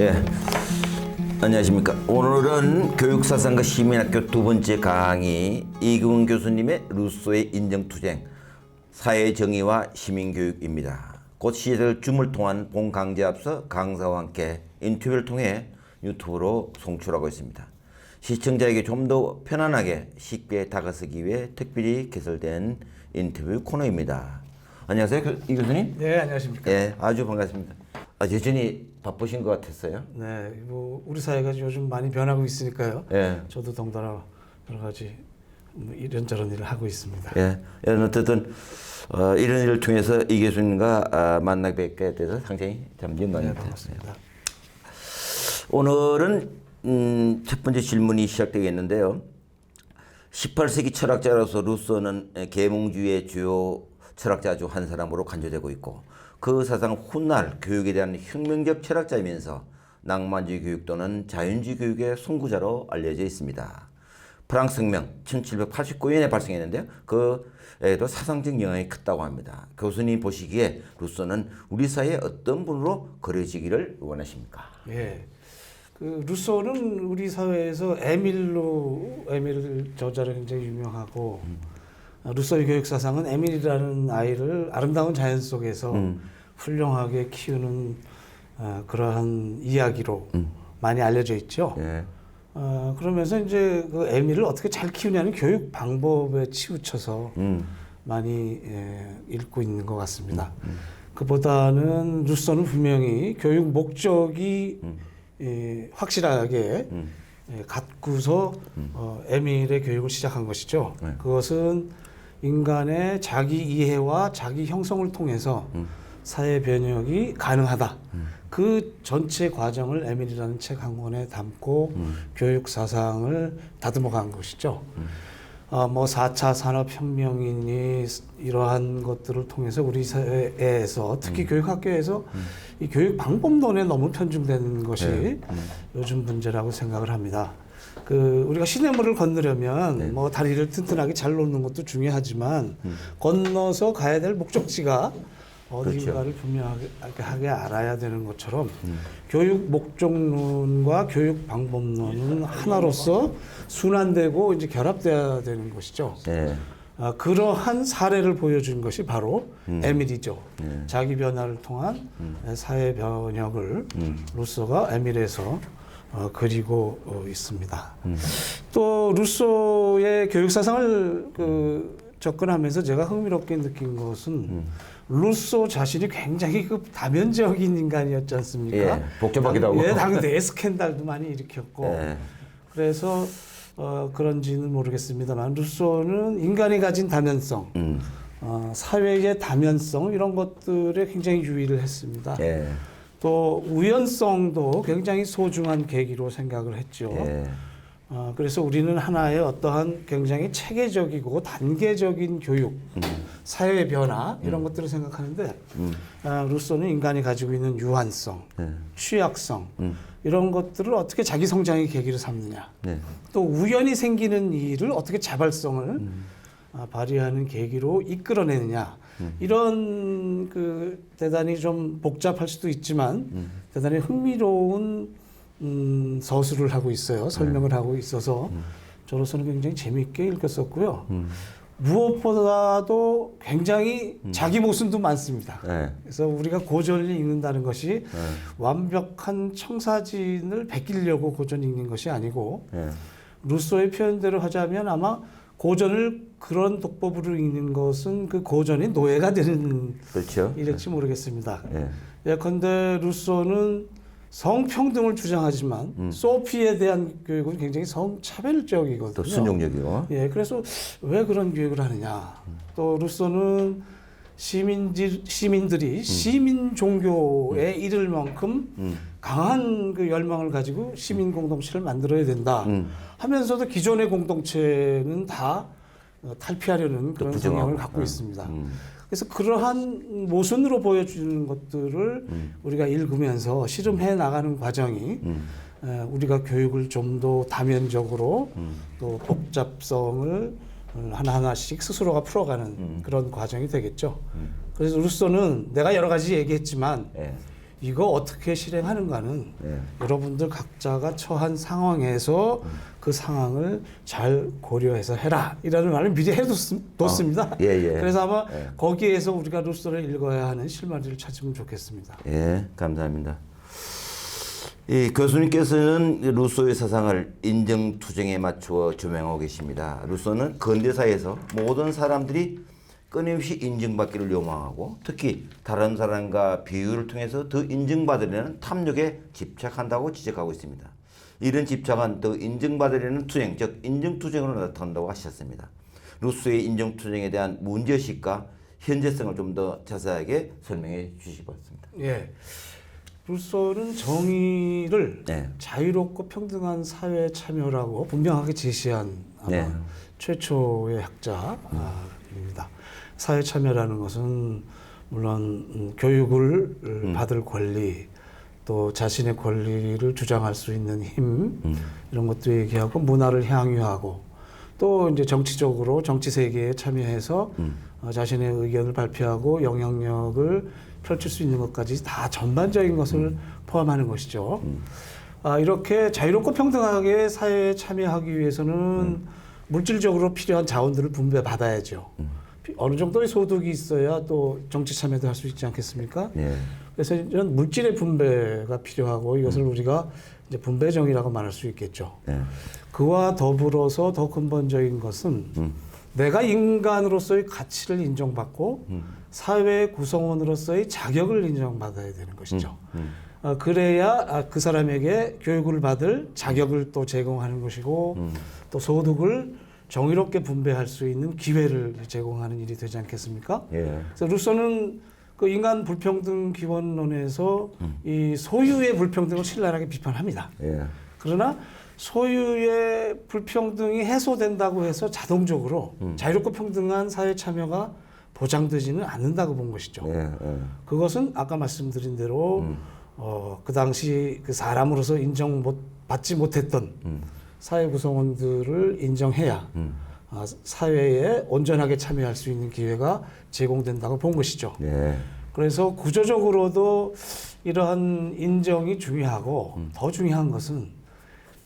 예. 안녕하십니까. 오늘은 교육사상과 시민학교 두 번째 강의 이금훈 교수님의 루소의 인정투쟁, 사회 정의와 시민교육입니다. 곧 시절 줌을 통한 본 강좌 앞서 강사와 함께 인터뷰를 통해 유튜브로 송출하고 있습니다. 시청자에게 좀 더 편안하게 쉽게 다가서기 위해 특별히 개설된 인터뷰 코너입니다. 안녕하세요, 교- 이 교수님. 네, 안녕하십니까. 예, 아주 반갑습니다. 아, 여전히 바쁘신 것 같았어요. 네, 뭐 우리 사회가 요즘 많이 변하고 있으니까요. 예. 저도 덩달아 여러 가지 뭐 이런저런 일을 하고 있습니다. 예, 예, 어쨌든 어, 이런 일을 통해서 이 교수님과 아, 만나 뵙게 돼서 상당히 참 네, 영광입니다. 반갑습니다. 오늘은 음, 첫 번째 질문이 시작되겠는데요. 18세기 철학자로서 루소는 계몽주의의 주요 철학자 중 한 사람으로 간주되고 있고 그 사상 훗날 교육에 대한 혁명적 철학자이면서 낭만주의 교육 또는 자연주의 교육의 선구자로 알려져 있습니다. 프랑스 혁명 1789년에 발생했는데요. 그에도 사상적 영향이 컸다고 합니다. 교수님 보시기에 루소는 우리 사회의 어떤 분으로 그려지기를 원하십니까? 예. 그 루소는 우리 사회에서 에밀로 에밀 저자로 굉장히 유명하고 아, 루소의 교육 사상은 에밀이라는 아이를 아름다운 자연 속에서 훌륭하게 키우는 아, 그러한 이야기로 많이 알려져 있죠. 예. 어, 그러면서 이제 그 에밀을 어떻게 잘 키우냐는 교육 방법에 치우쳐서 음. 많이 예, 읽고 있는 것 같습니다. 그보다는 루소는 분명히 교육 목적이 예, 확실하게 예, 갖고서 어, 에밀의 교육을 시작한 것이죠. 네. 그것은 인간의 자기 이해와 자기 형성을 통해서 사회 변혁이 가능하다. 그 전체 과정을 에밀이라는 책 한 권에 담고 교육 사상을 다듬어 간 것이죠. 어, 뭐 4차 산업혁명이니 이러한 것들을 통해서 우리 사회에서 특히 교육학교에서 이 교육 방법론에 너무 편중되는 것이 네. 요즘 문제라고 생각을 합니다. 그 우리가 시냇물을 건너려면 뭐 다리를 튼튼하게 잘 놓는 것도 중요하지만 건너서 가야 될 목적지가 어디인가를 분명하게 알아야 되는 것처럼 교육 목적론과 교육 방법론은 하나로서 순환되고 이제 결합돼야 되는 것이죠. 예. 아, 그러한 사례를 보여준 것이 바로 에밀이죠. 자기 변화를 통한 사회 변혁을 루소가 에밀에서 어, 그리고 어, 있습니다. 또 루소의 교육 사상을 그 접근하면서 제가 흥미롭게 느낀 것은 루소 자신이 굉장히 그 다면적인 인간이었지 않습니까? 예, 복잡하기도 하고. 예, 당대 스캔들도 많이 일으켰고 예. 그래서 어, 그런지는 모르겠습니다만 루소는 인간이 가진 다면성, 음. 어, 사회의 다면성 이런 것들에 굉장히 유의를 했습니다. 예. 또 우연성도 굉장히 소중한 계기로 생각을 했죠. 예. 어, 그래서 우리는 하나의 어떠한 굉장히 체계적이고 단계적인 교육, 사회 변화 이런 것들을 생각하는데 아, 루소는 인간이 가지고 있는 유한성, 예. 취약성 이런 것들을 어떻게 자기 성장의 계기로 삼느냐. 네. 또 우연히 생기는 일을 어떻게 자발성을 아, 발휘하는 계기로 이끌어내느냐 이런 그 대단히 좀 복잡할 수도 있지만 대단히 흥미로운 음, 서술을 하고 있어요. 설명을 하고 있어서 저로서는 굉장히 재미있게 읽었었고요. 무엇보다도 굉장히 자기 모순도 많습니다. 예. 그래서 우리가 고전을 읽는다는 것이 완벽한 청사진을 베끼려고 고전 읽는 것이 아니고 예. 루소의 표현대로 하자면 아마 고전을 그런 독법으로 읽는 것은 그 고전의 노예가 되는 그렇죠. 일일지 모르겠습니다. 예. 예컨대 루소는 성평등을 주장하지만 소피에 대한 교육은 굉장히 성차별적이거든요. 또 순종적이고. 예, 그래서 왜 그런 교육을 하느냐? 또 루소는 시민들 시민들이 시민 종교에 이를 만큼 강한 그 열망을 가지고 시민 공동체를 만들어야 된다. 하면서도 기존의 공동체는 다 어, 탈피하려는 그런 부정하고. 성향을 갖고 음. 있습니다. 음. 그래서 그러한 모순으로 보여주는 것들을 우리가 읽으면서 실험해 나가는 과정이 에, 우리가 교육을 좀 더 다면적으로 또 복잡성을 어, 하나하나씩 스스로가 풀어가는 그런 과정이 되겠죠. 그래서 루소는 내가 여러 가지 얘기했지만 예. 이거 어떻게 실행하는가는 네. 여러분들 각자가 처한 상황에서 그 상황을 잘 고려해서 해라 이라는 말을 미리 해뒀습니다. 어, 예, 예. 그래서 아마 예. 거기에서 우리가 루소를 읽어야 하는 실마리를 찾으면 좋겠습니다. 예, 감사합니다. 이 교수님께서는 루소의 사상을 인정 투쟁에 맞추어 조명하고 계십니다. 루소는 근대사에서 모든 사람들이 끊임없이 인정받기를 요망하고 특히 다른 사람과 비유를 통해서 더 인정받으려는 탐욕에 집착한다고 지적하고 있습니다. 이런 집착은 더 인정받으려는 투쟁, 즉 인정 투쟁으로 나타난다고 하셨습니다. 루소의 인정 투쟁에 대한 문제의식과 현재성을 좀 더 자세하게 설명해 주시기 바랍니다. 예. 루소는 정의를 네. 자유롭고 평등한 사회 참여라고 분명하게 제시한 아마 네. 최초의 학자입니다. 사회 참여라는 것은 물론 음, 교육을 음. 받을 권리 또 자신의 권리를 주장할 수 있는 힘 음. 이런 것도 얘기하고 문화를 향유하고 또 이제 정치적으로 정치 세계에 참여해서 음. 어, 자신의 의견을 발표하고 영향력을 펼칠 수 있는 것까지 다 전반적인 것을 음. 포함하는 것이죠. 아, 이렇게 자유롭고 평등하게 사회에 참여하기 위해서는 음. 물질적으로 필요한 자원들을 분배받아야죠. 음. 피- 어느 정도의 소득이 있어야 또 정치 참여도 할 수 있지 않겠습니까? 예. 그래서 이런 물질의 분배가 필요하고 이것을 우리가 이제 분배정이라고 말할 수 있겠죠. 예. 그와 더불어서 더 근본적인 것은 음. 내가 인간으로서의 가치를 인정받고 음. 사회 구성원으로서의 자격을 인정받아야 되는 것이죠. 음. 어, 그래야 아, 그 사람에게 교육을 받을 자격을 또 제공하는 것이고 음. 또 소득을 정의롭게 분배할 수 있는 기회를 제공하는 일이 되지 않겠습니까? 예. 그래서 루소는 그 인간 불평등 기원론에서 음. 이 소유의 불평등을 신랄하게 비판합니다. 예. 그러나 소유의 불평등이 해소된다고 해서 자동적으로 음. 자유롭고 평등한 사회 참여가 보장되지는 않는다고 본 것이죠. 예. 예. 그것은 아까 말씀드린 대로 음. 어, 그 당시 그 사람으로서 인정 못 받지 못했던 음. 사회 구성원들을 인정해야 음. 아, 사회에 온전하게 참여할 수 있는 기회가 제공된다고 본 것이죠. 예. 그래서 구조적으로도 이러한 인정이 중요하고 음. 더 중요한 것은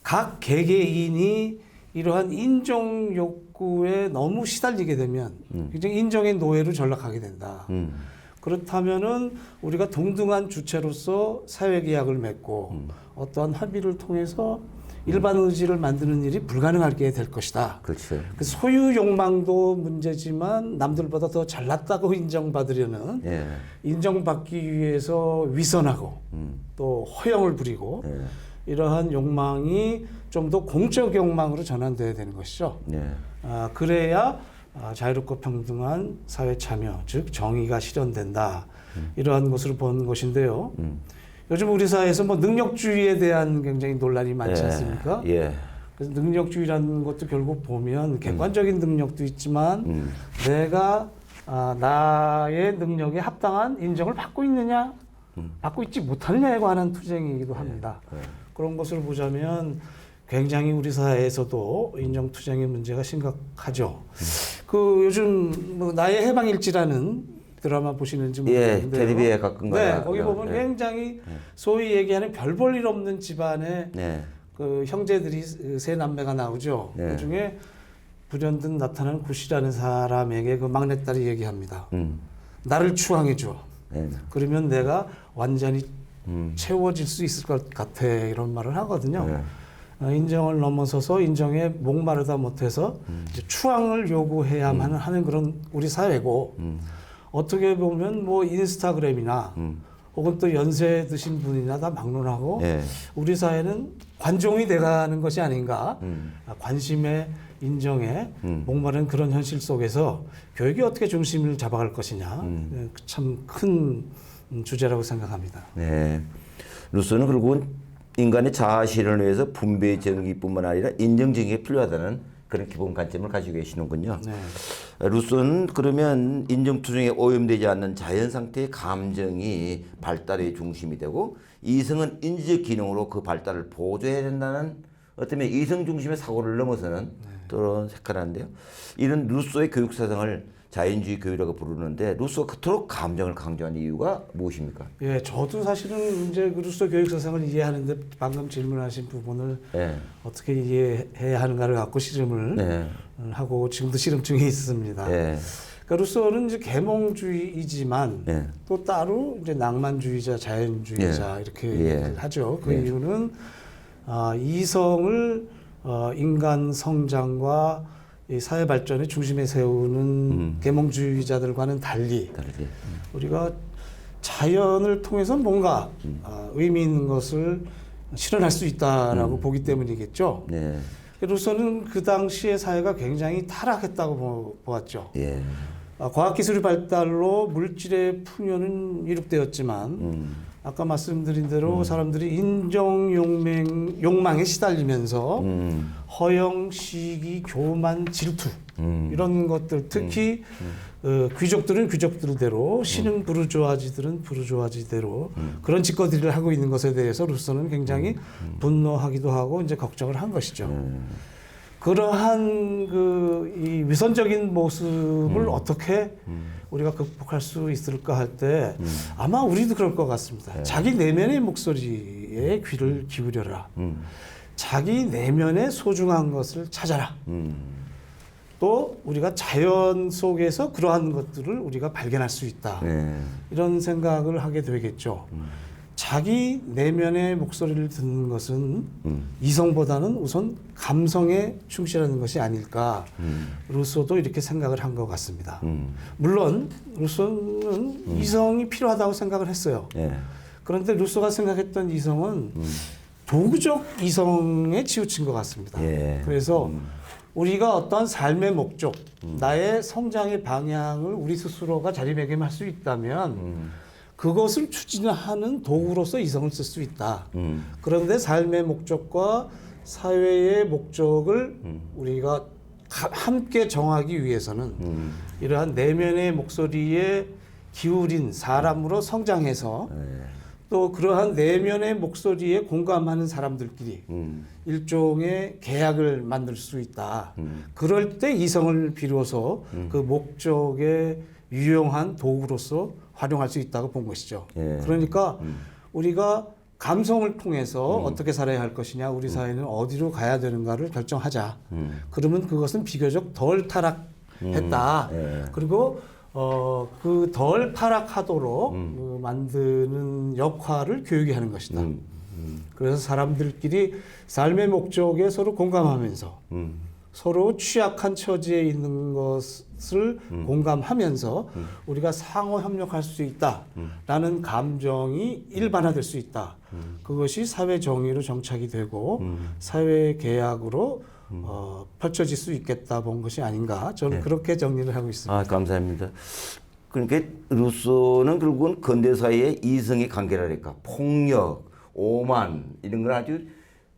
각 개개인이 이러한 인정 욕구에 너무 시달리게 되면 음. 굉장히 인정의 노예로 전락하게 된다. 음. 그렇다면은 우리가 동등한 주체로서 사회 계약을 맺고 음. 어떠한 합의를 통해서 일반 의지를 만드는 일이 불가능하게 될 것이다. 그렇죠. 그 소유 욕망도 문제지만 남들보다 더 잘났다고 인정받으려는 예. 인정받기 위해서 위선하고 음. 또 허영을 부리고 예. 이러한 욕망이 좀 더 공적 욕망으로 전환돼야 되는 것이죠. 예. 아, 그래야 아, 자유롭고 평등한 사회 참여, 즉 정의가 실현된다. 이러한 것으로 본 것인데요. 음. 요즘 우리 사회에서 뭐 능력주의에 대한 굉장히 논란이 많지 예. 않습니까? 예. 그래서 능력주의라는 것도 결국 보면 객관적인 능력도 있지만 음. 내가 아, 나의 능력에 합당한 인정을 받고 있느냐, 음. 받고 있지 못하느냐에 관한 투쟁이기도 합니다. 예. 그런 것을 보자면 굉장히 우리 사회에서도 인정 투쟁의 문제가 심각하죠. 그 요즘 뭐 나의 해방일지라는 드라마 보시는지 예, 모르겠는데 텔레비에 가끔 네, 가요. 거기 보면 예. 굉장히 소위 얘기하는 별 볼 일 없는 집안의 네. 그 형제들이 세 남매가 나오죠. 네. 그 중에 불현듯 나타나는 구시라는 사람에게 그 막내딸이 얘기합니다. 음. 나를 추앙해 줘. 예. 그러면 내가 완전히 음. 채워질 수 있을 것 같아 이런 말을 하거든요. 네. 어, 인정을 넘어서서 인정에 목마르다 못해서 이제 추앙을 요구해야만 하는 그런 우리 사회고 음. 어떻게 보면 뭐 인스타그램이나 음. 혹은 또 연세 드신 분이나 다 막론하고 예. 우리 사회는 관종이 돼가는 것이 아닌가 음. 아, 관심에 인정에 음. 목마른 그런 현실 속에서 교육이 어떻게 중심을 잡아갈 것이냐 음. 참큰 주제라고 생각합니다. 네. 루소는 결국은 인간의 자아 실현을 위해서 분배 정의뿐만 아니라 인정 정의가 필요하다는 그런 기본 관점을 가지고 계시는군요. 네. 루소는 그러면 인정 투쟁에 오염되지 않는 자연 상태의 감정이 발달의 중심이 되고 이성은 인지적 기능으로 그 발달을 보조해야 된다는 어쩌면 이성 중심의 사고를 넘어서는 그런 색깔한데요. 이런 루소의 교육 사상을 자연주의 교육이라고 부르는데 루소가 그토록 감정을 강조한 이유가 무엇입니까? 예, 저도 사실은 이제 그 루소 교육 사상을 이해하는데 방금 질문하신 부분을 네. 어떻게 이해해야 하는가를 갖고 씨름을 네. 하고 지금도 씨름 중에 있습니다. 네. 그러니까 루소는 이제 계몽주의이지만 네. 또 따로 이제 낭만주의자, 자연주의자 예. 이렇게 예. 하죠. 그 예. 이유는 아, 이성을 어, 인간 성장과 이 사회 발전의 중심에 세우는 음. 계몽주의자들과는 달리 다르지. 우리가 자연을 통해서 뭔가 음. 아, 의미 있는 것을 실현할 수 음. 있다라고 보기 때문이겠죠. 네. 로서는 그 당시의 사회가 굉장히 타락했다고 보- 보았죠. 예. 아, 과학기술의 발달로 물질의 풍요는 이룩되었지만 음. 아까 말씀드린 대로 사람들이 인정 욕망, 욕망에 시달리면서 음. 허영, 시기, 교만, 질투 음. 이런 것들 특히 어, 귀족들은 귀족들대로 신흥 부르주아지들은 부르주아지대로 그런 짓거리를 하고 있는 것에 대해서 루소는 굉장히 분노하기도 하고 이제 걱정을 한 것이죠. 그러한 그 이 위선적인 모습을 어떻게 우리가 극복할 수 있을까 할 때 아마 우리도 그럴 것 같습니다. 자기 내면의 목소리에 귀를 기울여라. 음. 자기 내면의 소중한 것을 찾아라. 음. 또 우리가 자연 속에서 그러한 것들을 우리가 발견할 수 있다. 네. 이런 생각을 하게 되겠죠. 자기 내면의 목소리를 듣는 것은 음. 이성보다는 우선 감성에 충실하는 것이 아닐까. 음. 루소도 이렇게 생각을 한 것 같습니다. 음. 물론 루소는 이성이 필요하다고 생각을 했어요. 예. 그런데 루소가 생각했던 이성은 도구적 이성에 치우친 것 같습니다. 예. 그래서 우리가 어떤 삶의 목적, 나의 성장의 방향을 우리 스스로가 자리매김할 수 있다면 그것을 추진하는 도구로서 이성을 쓸 수 있다. 음. 그런데 삶의 목적과 사회의 목적을 우리가 가- 함께 정하기 위해서는 음. 이러한 내면의 목소리에 기울인 사람으로 성장해서 예. 또 그러한 내면의 목소리에 공감하는 사람들끼리 음. 일종의 계약을 만들 수 있다. 음. 그럴 때 이성을 비로소 그 목적에 유용한 도구로서 활용할 수 있다고 본 것이죠. 예. 그러니까 음. 우리가 감성을 통해서 어떻게 살아야 할 것이냐, 우리 사회는 어디로 가야 되는가를 결정하자. 음. 그러면 그것은 비교적 덜 타락했다. 예. 그리고 어, 그 덜 타락하도록 그 만드는 역할을 교육이 하는 것이다. 음. 그래서 사람들끼리 삶의 목적에 서로 공감하면서 음. 서로 취약한 처지에 있는 것 을 공감하면서 우리가 상호 협력할 수 있다라는 감정이 일반화될 수 있다. 그것이 사회 정의로 정착이 되고 사회 계약으로 어, 펼쳐질 수 있겠다 본 것이 아닌가 저는 그렇게 정리를 하고 있습니다. 아, 감사합니다. 그러니까 루소는 결국은 근대 사회의 이성의 관계랄까 폭력, 오만 이런 걸 아주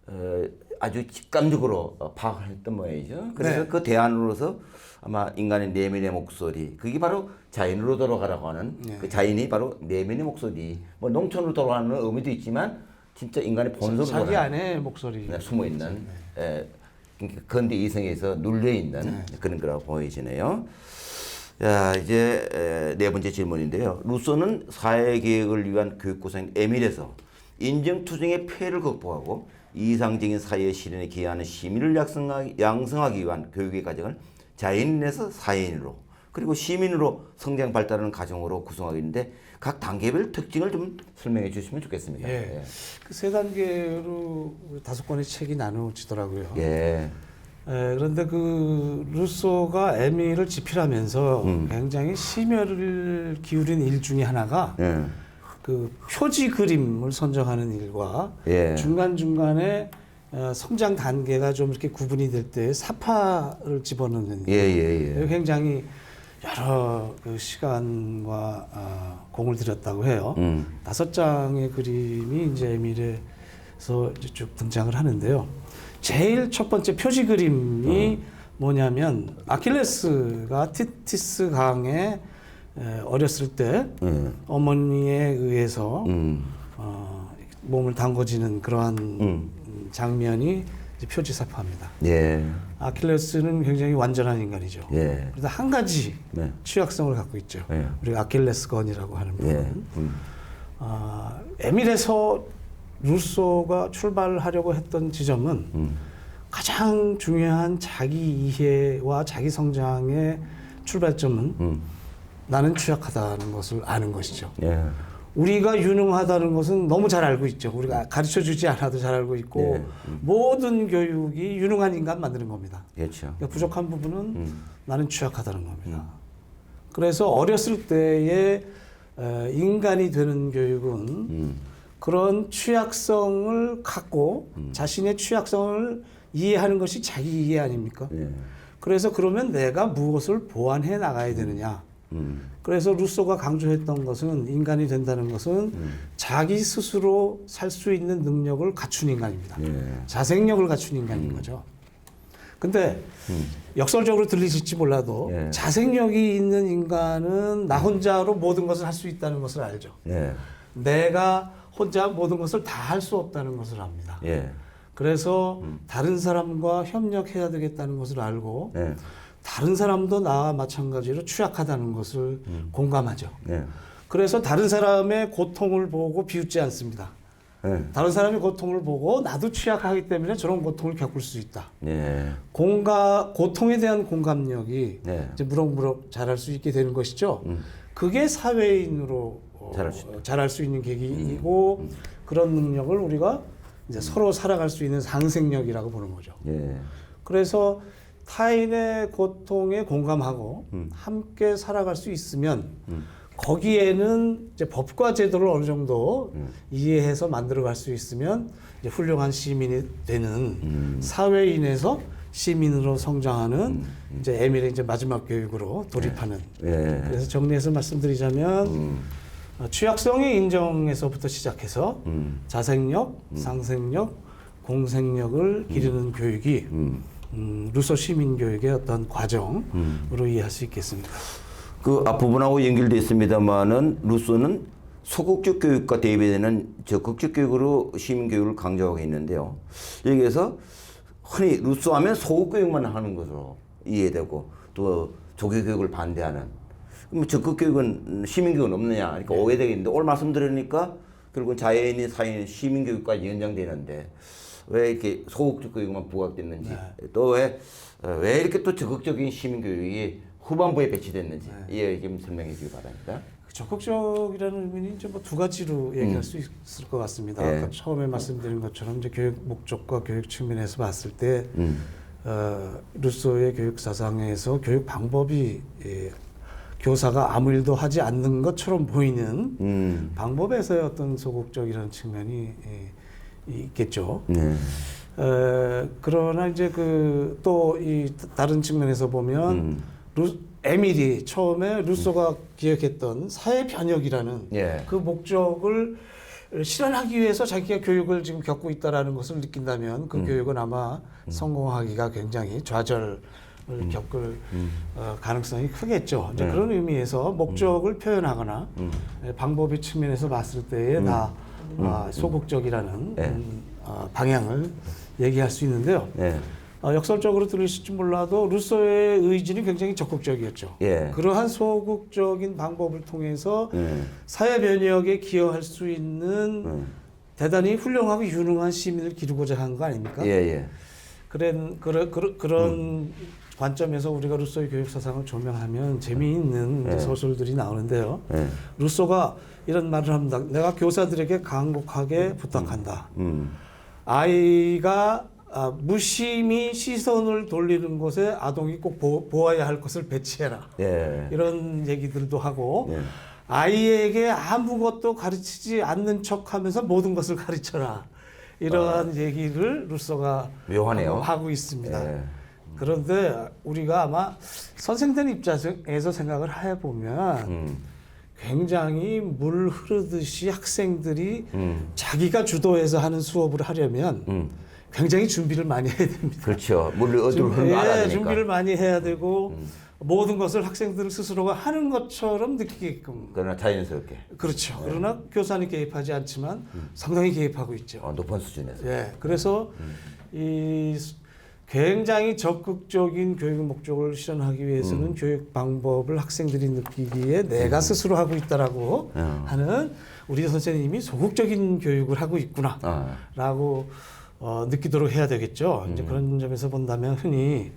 어, 아주 직감적으로 어, 파악을 했던 모양이죠. 그래서 네. 그 대안으로서 아마 인간의 내면의 목소리 그게 바로 자연으로 돌아가라고 하는 네. 그 자연이 바로 내면의 목소리 뭐 농촌으로 돌아가는 의미도 있지만 진짜 인간의 본성으로 자기 돌아가는 안에 목소리 네, 숨어 있는 에, 그러니까 근대 이성에서 눌려 있는 네. 그런 거라고 보여지네요. 자 이제 에, 네 번째 질문인데요. 루소는 사회 계획을 위한 교육 구성 에밀에서 인정 투쟁의 폐해를 극복하고 이상적인 사회 실현에 기여하는 시민을 양성하기, 양성하기 위한 교육의 과정을 자연인에서 사회인으로 그리고 시민으로 성장 발달하는 과정으로 구성하고 있는데 각 단계별 특징을 좀 설명해 주시면 좋겠습니다. 예. 그세 단계로 다섯 권의 책이 나누어지더라고요. 예. 예. 에, 그런데 그 루소가 에밀을 집필하면서 음. 굉장히 심혈을 기울인 일 중에 하나가 예. 그 표지 그림을 선정하는 일과 예. 중간 중간에 어, 성장 단계가 좀 이렇게 구분이 될 때 사파를 집어넣는 예, 예, 예. 굉장히 여러 그 시간과 어, 공을 들였다고 해요. 음. 다섯 장의 그림이 이제 에밀에서 이제 쭉 등장을 하는데요. 제일 첫 번째 표지 그림이 뭐냐면 아킬레스가 티티스 강에 에, 어렸을 때 예. 어머니에 의해서 음. 어, 몸을 담궈지는 그러한 음. 장면이 표지사파입니다. 예. 아킬레스는 굉장히 완전한 인간이죠. 예. 그런데 한 가지 네. 취약성을 갖고 있죠. 예. 우리가 아킬레스건이라고 하는 부분. 예. 음. 아, 에밀에서 루소가 출발하려고 했던 지점은 음. 가장 중요한 자기 이해와 자기 성장의 출발점은 음. 나는 취약하다는 것을 아는 것이죠. 예. 우리가 유능하다는 것은 너무 잘 알고 있죠. 우리가 가르쳐 주지 않아도 잘 알고 있고 네. 모든 교육이 유능한 인간 만드는 겁니다. 그렇죠. 그러니까 부족한 부분은 음. 나는 취약하다는 겁니다. 그래서 어렸을 때에 에, 인간이 되는 교육은 음. 그런 취약성을 갖고 음. 자신의 취약성을 이해하는 것이 자기 이해 아닙니까? 예. 그래서 그러면 내가 무엇을 보완해 나가야 되느냐? 음. 그래서 루소가 강조했던 것은 인간이 된다는 것은 음. 자기 스스로 살 수 있는 능력을 갖춘 인간입니다. 예. 자생력을 갖춘 인간인 거죠. 근데 음. 역설적으로 들리실지 몰라도 예. 자생력이 있는 인간은 나 혼자로 모든 것을 할 수 있다는 것을 알죠. 예. 내가 혼자 모든 것을 다 할 수 없다는 것을 압니다. 예. 그래서 다른 사람과 협력해야 되겠다는 것을 알고 예. 다른 사람도 나와 마찬가지로 취약하다는 것을 공감하죠. 예. 그래서 다른 사람의 고통을 보고 비웃지 않습니다. 예. 다른 사람의 고통을 보고 나도 취약하기 때문에 저런 고통을 겪을 수 있다. 예. 공감 고통에 대한 공감력이 네. 이제 무럭무럭 자랄 수 있게 되는 것이죠. 음. 그게 사회인으로 어, 자랄 수 음. 자랄 수 있는 계기이고 그런 능력을 우리가 이제 서로 살아갈 수 있는 상생력이라고 보는 거죠. 예. 그래서 타인의 고통에 공감하고 음. 함께 살아갈 수 있으면 음. 거기에는 이제 법과 제도를 어느 정도 음. 이해해서 만들어갈 수 있으면 이제 훌륭한 시민이 되는 음. 사회인에서 시민으로 성장하는 이제 에밀의 이제 마지막 교육으로 돌입하는. 예. 그래서 정리해서 말씀드리자면 음. 어, 취약성의 인정에서부터 시작해서 음. 자생력, 상생력, 공생력을 기르는 교육이 음. 음, 루소 시민 교육의 어떤 과정으로 음. 이해할 수 있겠습니다. 그 앞부분하고 연결돼 있습니다만은 루소는 소극적 교육과 대비되는 적극적 교육으로 시민 교육을 강조하고 있는데요. 여기에서 흔히 루소 하면 소극 교육만 하는 것으로 이해되고 또 조교 교육을 반대하는 그럼 적극 교육은 시민 교육은 없느냐 그러니까 오해되겠는데 오늘 말씀드리니까 결국은 자연인 사회인 시민 교육까지 연장되는데 왜 이렇게 소극적 교육만 부각됐는지 또왜 왜 이렇게 또 적극적인 시민 교육이 후반부에 배치됐는지 이해 좀 설명해 주기 바랍니다. 그 적극적이라는 의미는 이제 뭐 두 가지로 얘기할 수 있을 것 같습니다. 예. 아까 처음에 말씀드린 것처럼 이제 교육 목적과 교육 측면에서 봤을 때 음. 어, 루소의 교육 사상에서 교육 방법이 예, 교사가 아무 일도 하지 않는 것처럼 보이는 음. 방법에서의 어떤 소극적이라는 측면이 예, 있겠죠. 네. 에, 그러나 이제 그 또 이 다른 측면에서 보면 음. 루, 에밀이 처음에 루소가 기획했던 사회 변혁이라는 예. 그 목적을 실현하기 위해서 자기가 교육을 지금 겪고 있다라는 것을 느낀다면 그 교육은 아마 성공하기가 굉장히 좌절을 겪을 어, 가능성이 크겠죠. 이제 네. 그런 의미에서 목적을 표현하거나 에, 방법의 측면에서 봤을 때에 다 아, 소극적이라는 네. 음, 아, 방향을 얘기할 수 있는데요. 네. 어, 역설적으로 들으실지 몰라도 루소의 의지는 굉장히 적극적이었죠. 예. 그러한 소극적인 방법을 통해서 예. 사회 변혁에 기여할 수 있는 음. 대단히 훌륭하고 유능한 시민을 기르고자 한 거 아닙니까? 예, 예. 그런 그런 그런, 그런 관점에서 우리가 루소의 교육 사상을 조명하면 재미있는 이제 네. 소설들이 나오는데요. 예. 루소가 이런 말을 합니다. 내가 교사들에게 강곡하게 부탁한다. 음. 아이가 아, 무심히 시선을 돌리는 곳에 아동이 꼭 보, 보아야 할 것을 배치해라. 예. 이런 얘기들도 하고 예. 아이에게 아무것도 가르치지 않는 척하면서 모든 것을 가르쳐라. 이러한 얘기를 루소가 묘하네요. 하고 있습니다. 예. 그런데 우리가 아마 선생된 입장에서 생각을 해보면 음. 굉장히 물 흐르듯이 학생들이 음. 자기가 주도해서 하는 수업을 하려면 음. 굉장히 준비를 많이 해야 됩니다. 그렇죠. 물을 어디로 준- 흐르는 거 예, 알아야 되니까. 준비를 많이 해야 되고 모든 것을 학생들 스스로가 하는 것처럼 느끼게끔 그러나 자연스럽게 그렇죠. 그러나 교사는 개입하지 않지만 상당히 개입하고 있죠. 어, 높은 수준에서. 예, 그래서 이 수- 굉장히 적극적인 교육 목적을 실현하기 위해서는 교육 방법을 학생들이 느끼기에 내가 스스로 하고 있다라고 음. 하는 우리 선생님이 소극적인 교육을 하고 있구나. 아, 라고 어, 느끼도록 해야 되겠죠. 이제 그런 점에서 본다면 흔히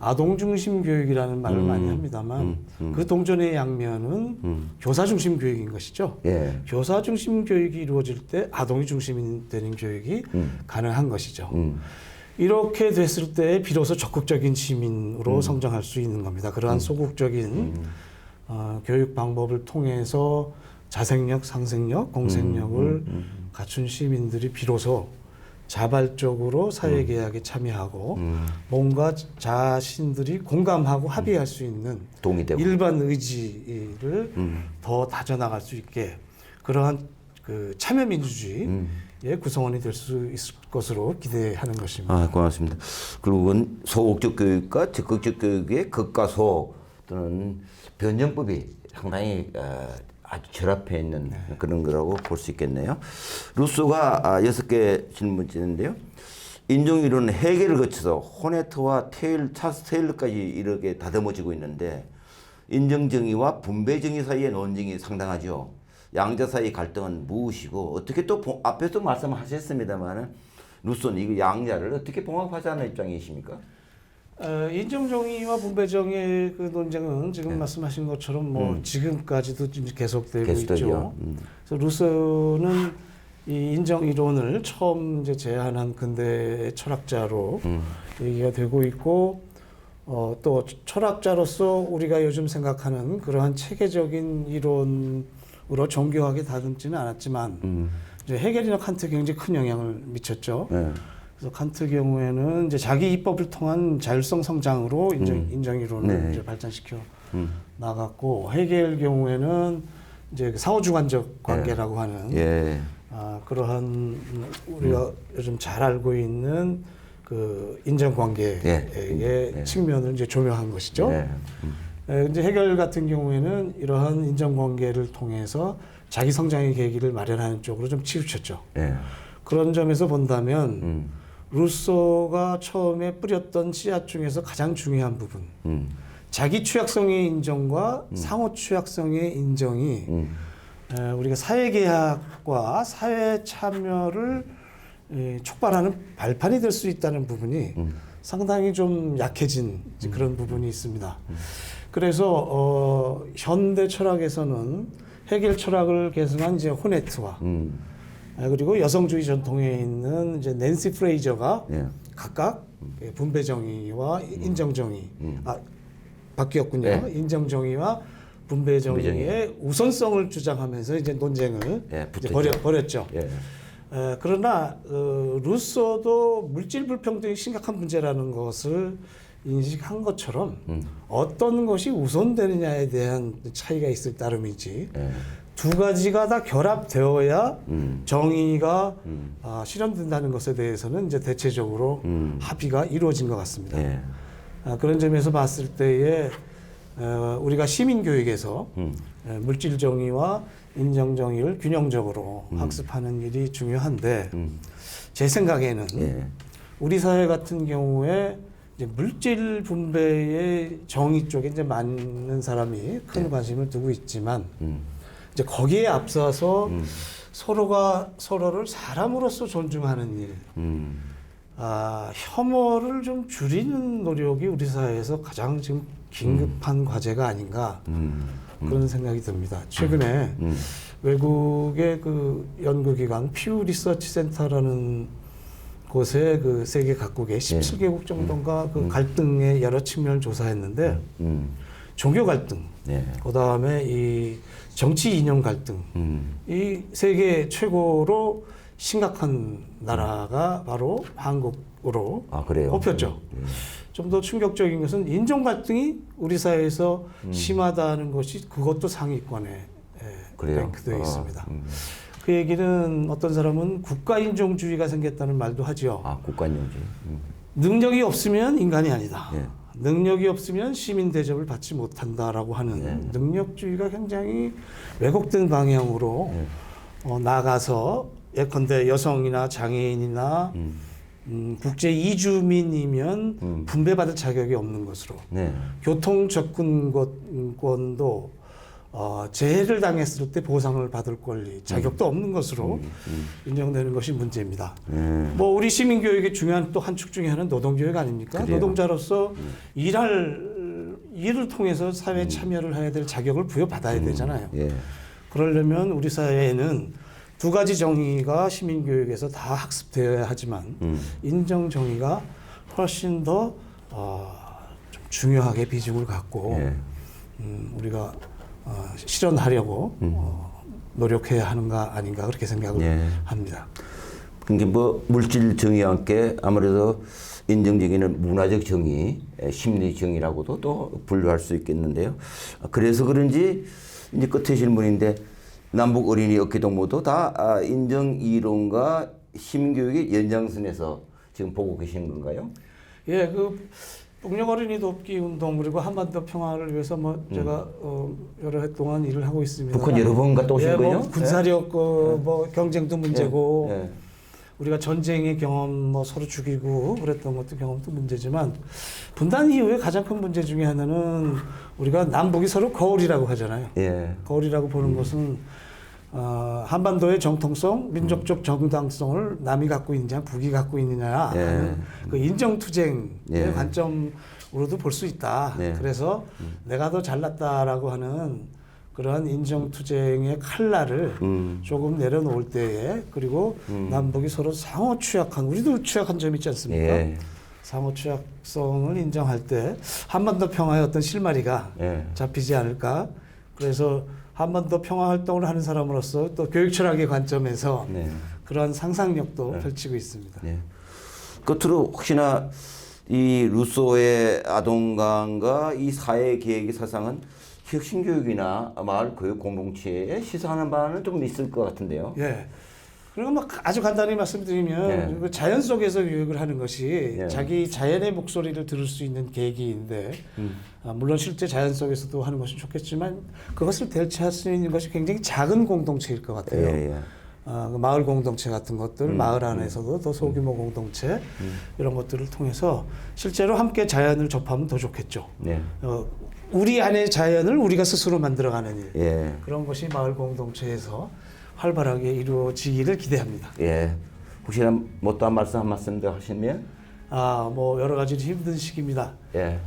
아동 중심 교육이라는 말을 많이 합니다만 그 동전의 양면은 교사 중심 교육인 것이죠. 예. 교사 중심 교육이 이루어질 때 아동이 중심이 되는 교육이 가능한 것이죠. 음. 이렇게 됐을 때 비로소 적극적인 시민으로 성장할 수 있는 겁니다. 그러한 소극적인 어, 교육 방법을 통해서 자생력, 상생력, 공생력을 갖춘 시민들이 비로소 자발적으로 사회 계약에 참여하고 뭔가 자신들이 공감하고 합의할 수 있는 동의 되고. 일반 의지를 더 다져나갈 수 있게 그러한 그 참여 민주주의의 구성원이 될 수 있을 것으로 기대하는 것입니다. 아, 고맙습니다. 결국은 소극적 교육과 적극적 교육의 극과 소 또는 변정법이 상당히 어, 아주 결합해 있는 그런 거라고 볼 수 있겠네요. 루소가 아, 여섯 개 질문지인데요. 인종 이론은 해결을 거쳐서 호네트와 테일, 차스 테일러까지 이렇게 다듬어지고 있는데 인정 정의와 분배 정의 사이의 논쟁이 상당하죠. 양자 사이 갈등은 무엇이고 어떻게 또 봉- 앞에서 말씀하셨습니다만은 루소는 이거 양자를 어떻게 봉합하자는 입장이십니까? 어, 인정정의와 분배정의 그 논쟁은 지금 말씀하신 것처럼 뭐 지금까지도 지금 계속되고 계속되죠. 있죠. 그래서 루소는 이 인정 이론을 처음 이제 제안한 근대 철학자로 얘기가 되고 있고 어, 또 철학자로서 우리가 요즘 생각하는 그러한 체계적인 이론 으로 정교하게 다듬지는 않았지만 이제 해결이나 칸트 굉장히 큰 영향을 미쳤죠. 네. 그래서 칸트 경우에는 이제 자기 입법을 통한 자율성 성장으로 인정, 인정 이론을 네. 이제 발전시켜 음. 나갔고 해겔 경우에는 이제 그 사후 주관적 관계라고 하는 예. 아, 그러한 우리가 요즘 잘 알고 있는 그 인정 관계의 예. 예. 측면을 이제 조명한 것이죠. 예. 에, 이제 해결 같은 경우에는 이러한 인정 관계를 통해서 자기 성장의 계기를 마련하는 쪽으로 좀 치우쳤죠. 예. 그런 점에서 본다면 음. 루소가 처음에 뿌렸던 씨앗 중에서 가장 중요한 부분, 음. 자기 취약성의 인정과 상호 취약성의 인정이 음. 에, 우리가 사회계약과 사회 참여를 에, 촉발하는 발판이 될 수 있다는 부분이 상당히 좀 약해진 이제 그런 부분이 있습니다. 그래서 어, 현대 철학에서는 해결 철학을 계승한 이제 호네트와 음. 아, 그리고 여성주의 전통에 있는 이제 낸시 프레이저가 예. 각각 예, 분배 정의와 인정 정의 아 바뀌었군요. 네. 인정 정의와 분배 정의의 정의. 우선성을 주장하면서 이제 논쟁을 예, 이제. 벌여, 벌였죠. 예. 에, 그러나 어, 루소도 물질 불평등이 심각한 문제라는 것을 인식한 것처럼 음. 어떤 것이 우선되느냐에 대한 차이가 있을 따름이지 예. 두 가지가 다 결합되어야 음. 정의가 아, 실현된다는 것에 대해서는 이제 대체적으로 음. 합의가 이루어진 것 같습니다. 예. 아, 그런 점에서 봤을 때에 어, 우리가 시민 교육에서 음. 에, 물질 정의와 인정 정의를 균형적으로 학습하는 일이 중요한데 음. 제 생각에는 예. 우리 사회 같은 경우에 이제 물질 분배의 정의 쪽에 이제 많은 사람이 큰 관심을 두고 있지만 음. 이제 거기에 앞서서 서로가 서로를 사람으로서 존중하는 일, 음. 아, 혐오를 좀 줄이는 노력이 우리 사회에서 가장 지금 긴급한 과제가 아닌가 음. 그런 생각이 듭니다. 최근에 음. 외국의 그 연구기관 퓨 리서치 센터라는 곳에 그 세계 각국의 17개국 정도가 그 갈등의 여러 측면을 조사했는데 음. 종교 갈등, 예. 그 다음에 이 정치 이념 갈등, 음. 이 세계 최고로 심각한 나라가 바로 한국으로 아? 꼽혔죠. 좀더 충격적인 것은 인종 갈등이 우리 사회에서 심하다는 것이 그것도 상위권에 예, 그래요? 랭크되어 아, 있습니다. 음. 그 얘기는 어떤 사람은 국가 인종주의가 생겼다는 말도 하죠. 아, 국가인용지. 음. 능력이 없으면 인간이 아니다. 예. 능력이 없으면 시민 대접을 받지 못한다라고 하는 네. 능력주의가 굉장히 왜곡된 방향으로 네. 어, 나가서 예컨대 여성이나 장애인이나 음. 음, 국제 이주민이면 음. 분배받을 자격이 없는 것으로 네. 교통 접근권도 어, 재해를 당했을 때 보상을 받을 권리, 자격도 없는 것으로 인정되는 것이 문제입니다. 음. 뭐 우리 시민 교육의 중요한 또 한 축 중에 하나는 노동 교육 아닙니까? 그래요. 노동자로서 일할 일을 통해서 사회 에 참여를 해야 될 자격을 부여받아야 되잖아요. 예. 그러려면 우리 사회에는 두 가지 정의가 시민 교육에서 다 학습되어야 하지만 음. 인정 정의가 훨씬 더 어, 좀 중요하게 비중을 갖고 예. 음, 우리가 어, 실현하려고 어, 노력해야 하는가 아닌가 그렇게 생각을 예. 합니다. 그러니까 뭐 물질 정의와 함께 아무래도 인정 정의는 문화적 정의, 에, 심리 정의라고도 또 분류할 수 있겠는데요. 그래서 그런지 이제 끝에 질문인데 남북 어린이 어깨 동무도 다 아, 인정 이론과 시민교육의 연장선에서 지금 보고 계신 건가요? 예, 그 북녘 어린이 돕기 운동 그리고 한반도 평화를 위해서 뭐 제가 어, 여러 해 동안 일을 하고 있습니다. 음. 북한 여러 번 갔다 오신 예, 거예요? 뭐 군사력 어, 뭐 경쟁도 문제고 예, 예. 우리가 전쟁의 경험 뭐 서로 죽이고 그랬던 것도 경험도 문제지만 분단 이후에 가장 큰 문제 중에 하나는 우리가 남북이 서로 거울이라고 하잖아요. 예. 거울이라고 음. 보는 것은 어, 한반도의 정통성, 민족적 정당성을 남이 갖고 있느냐, 북이 갖고 있느냐 예. 그 인정 투쟁의 예. 관점으로도 볼 수 있다. 네. 그래서 내가 더 잘났다라고 하는 그러한 인정 투쟁의 칼날을 음. 조금 내려놓을 때에 그리고 남북이 서로 상호 취약한 우리도 취약한 점이 있지 않습니까? 예. 상호 취약성을 인정할 때 한반도 평화의 어떤 실마리가 예. 잡히지 않을까. 그래서 한반도 평화 활동을 하는 사람으로서 또 교육 철학의 관점에서 네. 그러한 상상력도 펼치고 있습니다. 네. 끝으로 혹시나 이 루소의 아동관과 이 사회 계획의 사상은 혁신교육이나 마을 교육 공동체에 시사하는 바는 좀 있을 것 같은데요. 예. 그리고 뭐 아주 간단히 말씀드리면 네. 그 자연 속에서 교육을 하는 것이 네. 자기 자연의 목소리를 들을 수 있는 계기인데 음. 아, 물론 실제 자연 속에서도 하는 것이 좋겠지만 그것을 대체할 수 있는 것이 굉장히 작은 공동체일 것 같아요. 예, 예. 아, 그 마을 공동체 같은 것들, 음, 마을 안에서도 더 소규모 공동체 이런 것들을 통해서 실제로 함께 자연을 접하면 더 좋겠죠. 네. 어, 우리 안의 자연을 우리가 스스로 만들어가는 일 예. 그런 것이 마을 공동체에서 활발하게 이루어지기를 기대합니다. 예. 혹시나 못다한 말씀 한 말씀 더 하시면 아, 뭐 여러 가지 힘든 시기입니다. 예.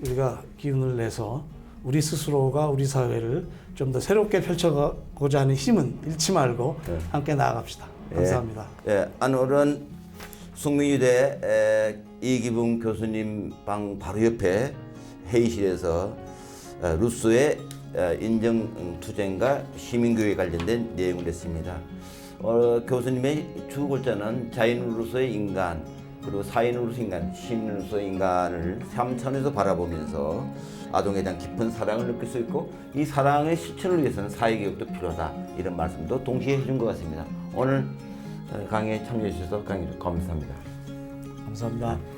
우리가 기운을 내서 우리 스스로가 우리 사회를 좀 더 새롭게 펼쳐가고자 하는 힘은 잃지 말고 네. 함께 나아갑시다. 감사합니다. 예. 오늘은 숙민유대 에, 이기붕 교수님 방 바로 옆에 회의실에서 어, 루스의 어, 인정 투쟁과 시민교육에 관련된 내용을 했습니다. 어, 교수님의 주 골자는 자인으로서의 인간 그리고 사인으로서의 인간, 시민으로서의 인간을 삼천에서 바라보면서 아동에 대한 깊은 사랑을 느낄 수 있고 이 사랑의 실천을 위해서는 사회교육도 필요하다 이런 말씀도 동시에 해준 것 같습니다. 오늘 어, 강의에 참여해 주셔서 강의 감사합니다. 감사합니다.